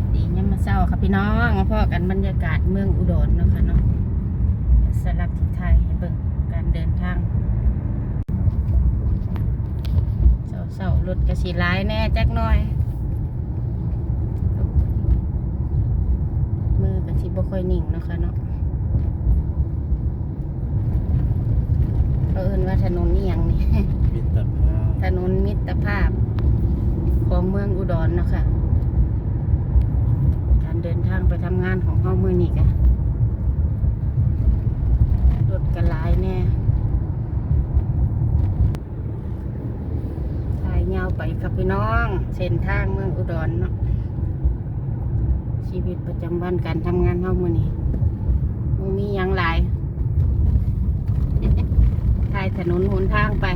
วัสดียามมาเช้าค่ะพี่น้องมาพ่อกันบรรยากาศเมืองอุดรเนาะค่ะเนาะสลับทิศไทยให้เบิ่งการเดินทางเช้าเช้าๆรถกระสีร้ายแน่จักหน่อย มือกระสีบ่ค่อยนิ่งเนาะค่ะเนาะเขาเอิ้นว่าถนนนี่ยังนี่มิตรภาพถนนมิตรภาพของเมืองอุดรเนาะคะการเดินทางไปทำงานของเฮามือนี่กะรถกระลายแน่สายยาวไปครับพี่น้อง เส้นทางเมืองอุดรเนาะ ชีวิตประจำวันการทำงานเฮามือนี่มึงมียังหลายทายถนนหนทางไป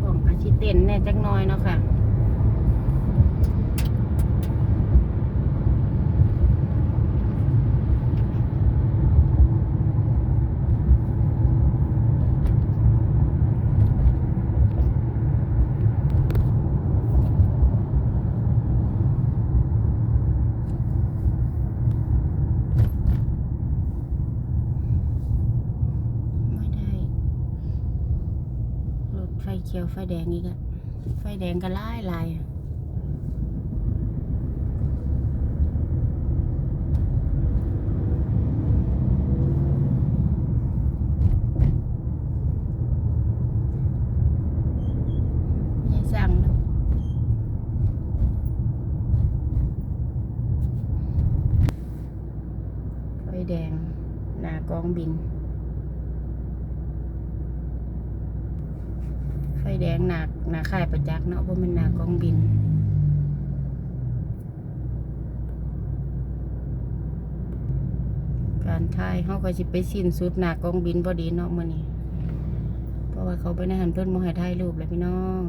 ของอาชิเต้นแน่จักน้อยเนาะค่ะ ไม่ได้ รถไฟ เขียวไฟแดงอีกอะไฟแดงก็ไล่ลายอะไม่สั่งไฟแดงหน้ากองบิน ไฟแดงหนักหนาค่ายประจักษ์เนาะเพราะมันหนากองบินการทายเขาก็จะไปสิ้นสุดหนากองบินพอดีเนาะมื่อนี้ เพราะว่าเขาไปในหันเพิ่นโมห้ถ่ายรูปเลยพี่น้อง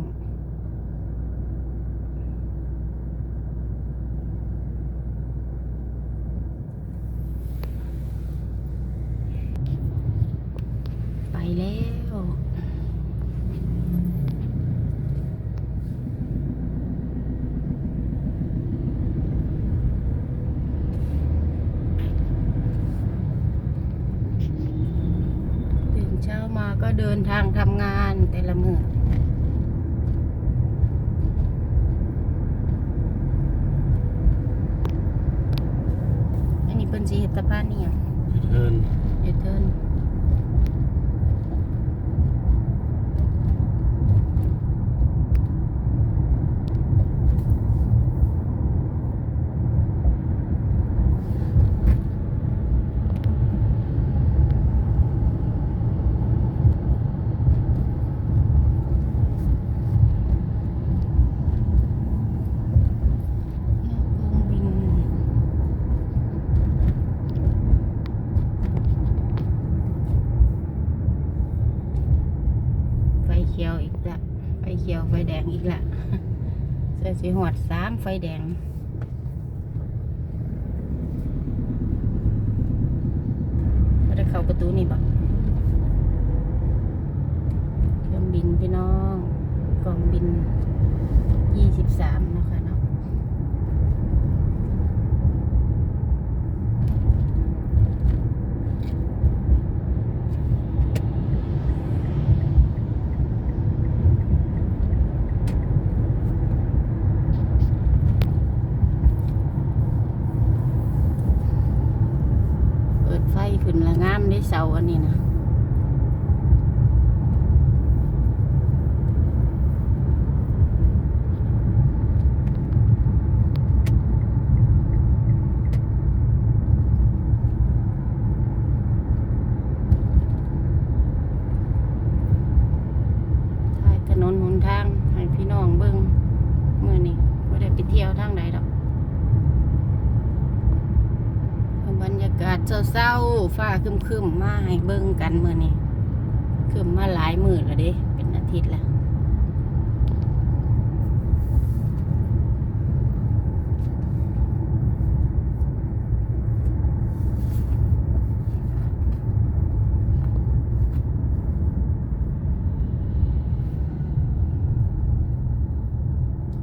ไปแล้ว ตื่นเช้ามา ก็เดินทางทำงานแต่ละมืออันนี้เป็นสีเห็ดตะพานนี่ยังเทินเดี๋ยวเทินกองบิน ไฟเขียวอีกละ ไฟเขียวไฟแดงอีกละเสื้อสีหอดสามไฟแดงก็ได้เข้าประตูนี่บ่เครื่องบินพี่น้องกองบินยี่สิบสามนะคะเนาะ เปิดไฟำได้เสาอันนี้นะถ่ายถนนหนทาง ให้พี่น้องเบิ่งมื่อนี้ไม่ได้ไปเที่ยวทางใดดอก บรรยาศเศร้าๆฟ้าคึมๆมาให้เบิ่งกันเมื้อนี้คึมมาหลายมื้อแล้วเด้เป็นอาทิตย์แล้ว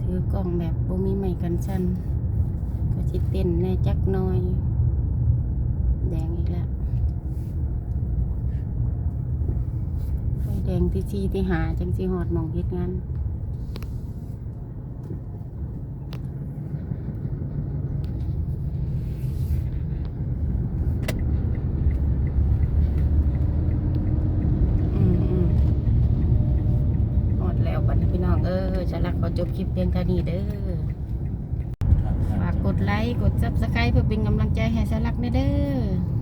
ถกล่องแบบบ่มีไม้กันสั่นก็สิเต้นแน่จักน่อย แดงอีกแล้วไฟแด งที่ซีที่หาจังสิหอดหมองเฮ็ดงานอืมอืมหมดแล้วบัดนี้พี่น้องเออจะรักขอจบคลิปเพียงเท่านี้เด้อ ฝากกดไลค์ กดซับสไครต์เพื่อเป็นกำลังใจให้สลักเด้อเด้อ